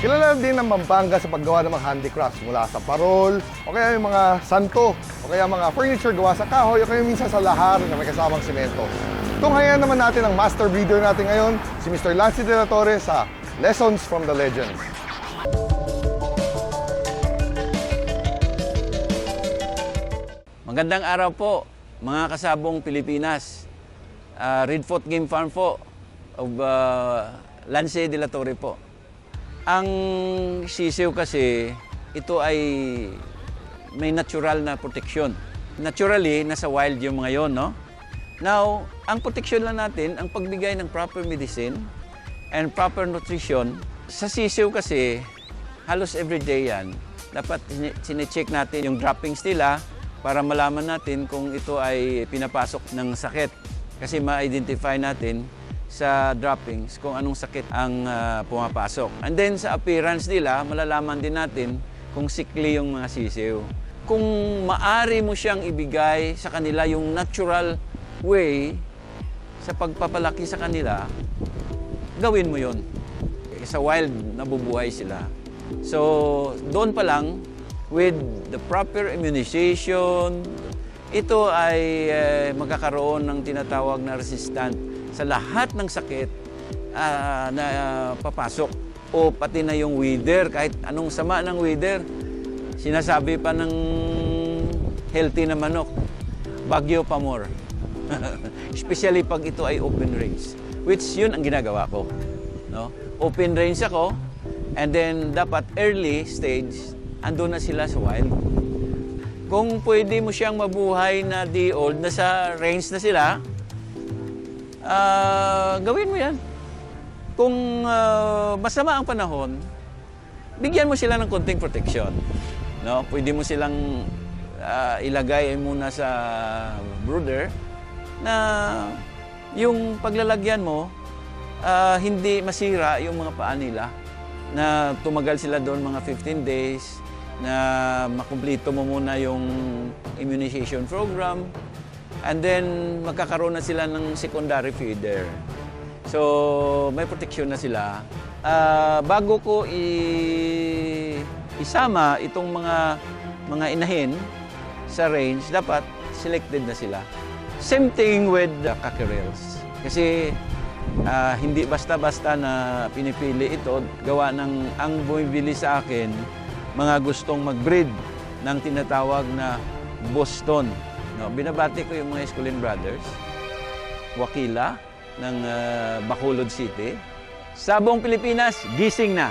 Kilala din ng Pampanga sa paggawa ng mga handicrafts mula sa parol, o kaya yung mga santo, o kaya mga furniture gawa sa kahoy, o kaya minsan sa lahar na may kasamang simento. Tunghayan naman natin ang master breeder natin ngayon, si Mr. Lancy De La Torre sa Lessons from the Legends. Magandang araw po, mga kasabong Pilipinas. Uh, Redfoot Game Farm po of uh, Lance de la Torre po. Ang sisiw kasi, ito ay may natural na protection. Naturally, nasa wild yung mga yon, no? Now, ang protection lang natin, ang pagbigay ng proper medicine and proper nutrition. Sa sisiw kasi, halos everyday yan. Dapat sine- sine-check natin yung droppings nila para malaman natin kung ito ay pinapasok ng sakit. Kasi ma-identify natin sa droppings kung anong sakit ang ah, pumapasok. And then sa appearance nila, malalaman din natin kung sickly yung mga sisiw. Kung maari mo siyang ibigay sa kanila yung natural way sa pagpapalaki sa kanila, gawin mo yon. Sa wild, nabubuhay sila. So, doon pa lang, with the proper immunization, ito ay eh, magkakaroon ng tinatawag na resistant sa lahat ng sakit ah, na ah, papasok. O pati na yung weather, kahit anong sama ng weather, sinasabi pa ng healthy na manok, bagyo pa more. Especially pag ito ay open range. Which yun ang ginagawa ko. No? Open range ako, and then dapat early stage, andun na sila sa wild. Kung pwede mo siyang mabuhay na di old, nasa range na sila, ah, gawin mo yan. Kung ah, masama ang panahon, bigyan mo sila ng konting protection. No? Pwede mo silang ah, ilagay muna sa brooder na yung paglalagyan mo, ah, hindi masira yung mga paa nila. Na tumagal sila doon mga 15 days, na makumplito mo muna yung immunization program, and then magkakaroon na sila ng secondary feeder. So, may protection na sila. Ah, bago ko i- isama itong mga mga inahin sa range, dapat selected na sila. Same thing with the cockerels. Kasi ah, hindi basta-basta na pinipili ito. Gawa ng ang bumibili sa akin, mga gustong mag-breed ng tinatawag na Boston. No, binabati ko yung mga Escolin Brothers, Wakila ng ah, Bacolod City. Sabong Pilipinas, gising na!